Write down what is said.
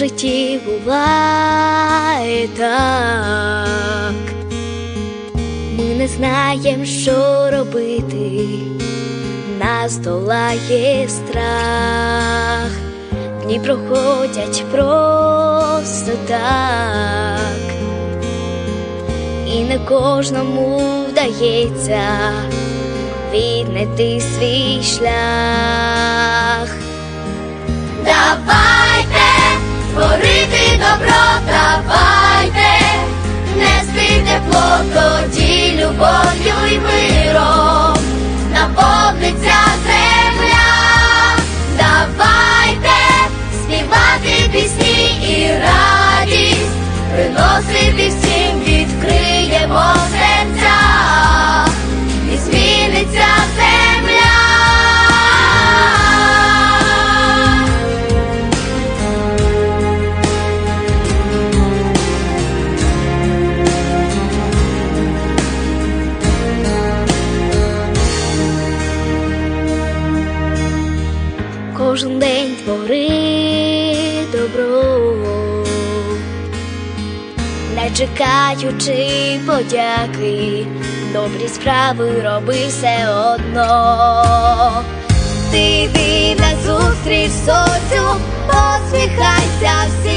житті буває так, ми не знаємо, що робити, нас долає страх, дні проходять просто так, і не кожному вдається віднайти свій шлях. Давайте творити добро, давайте нести тепло, тоді любов'ю Кожен день твори добро, не чекаючи подяки, добрі справи роби все одно. Ти йди на зустріч соцю, посміхайся всім.